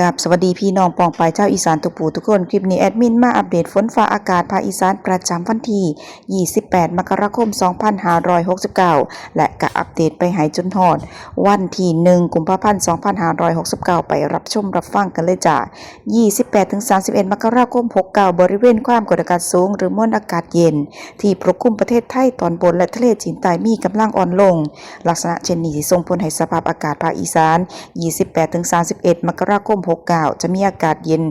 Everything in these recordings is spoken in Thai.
กับสวัสดีพี่น้องปองไปายเจ้าอีสานทุกผู้ทุกคน คลิปนี้แอดมินมาอัปเดตฝนฟ้าอากาศภาคอีสานประจำวันที่ 28 มกราคม 2569 และก็อัปเดตไปหายจนหอด วันที่ 1 กุมภาพันธ์ 2569 ไปรับชมรับฟังกันเลยจ้ะ28-31 มกราคม 69 บริเวณความกดอากาศสูง หรือมวลอากาศเย็น ที่ปกคลุมประเทศไทยตอนบนและทะเลจีนใต้มีกำลังอ่อนลง ลักษณะเช่นนี้สิส่งผลให้สภาพอากาศภาคอีสาน 28-31 มกราคม69 จะมีอากาศเย็น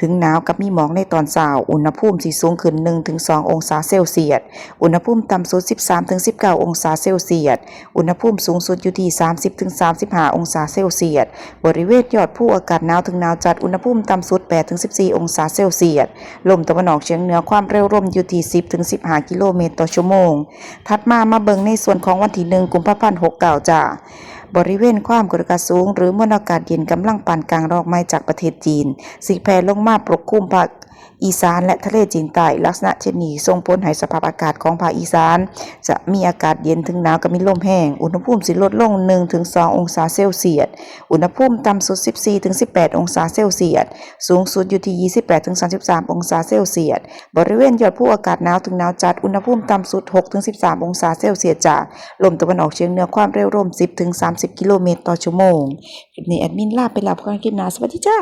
ถึงหนาวกับมีหมอกในตอนเช้า อุณหภูมิสิสูงขึ้น 1-2 องศาเซลเซียส อุณหภูมิต่ำสุด 13-19 องศาเซลเซียส อุณหภูมิสูงสุดอยู่ที่ 30-35 องศาเซลเซียส บริเวณยอดภูอากาศหนาวถึงหนาวจัด อุณหภูมิต่ำสุด 8-14 องศาเซลเซียส ลมตะวันออกเฉียงเหนือความเร็วลมอยู่ที่ 10-15 กิโลเมตรต่อชั่วโมง ถัดมามาเบิงในส่วนของวันที่ 1 กุมภาพันธ์ 69จ้า บริเวณความกดอากาศสูง หรือมวลอากาศเย็นกำลังปานกลางรอกไม้จากประเทศจีนสิแผ่ลงมาปกคลุมภาค อีสานและทะเลจีนใต้ลักษณะเช่นนี้ส่งผลให้สภาพอากาศของภาคอีสาน จะมีอากาศเย็นถึงหนาวกับมีลมแห้ง อุณหภูมิสิลดลง 1-2 องศาเซลเซียส อุณหภูมิต่ำสุด 14-18 องศาเซลเซียส สูงสุดอยู่ที่ 28-33 องศาเซลเซียส บริเวณยอดภูอากาศหนาวถึงหนาวจัด อุณหภูมิต่ำสุด 6-13 องศาเซลเซียสจากลมตะวันออกเฉียงเหนือความเร็วลม 10-30 กิโลเมตรต่อชั่วโมงคลิปนี้แอดมินลาไปแล้วพบกันคลิปหน้าสวัสดีจ้า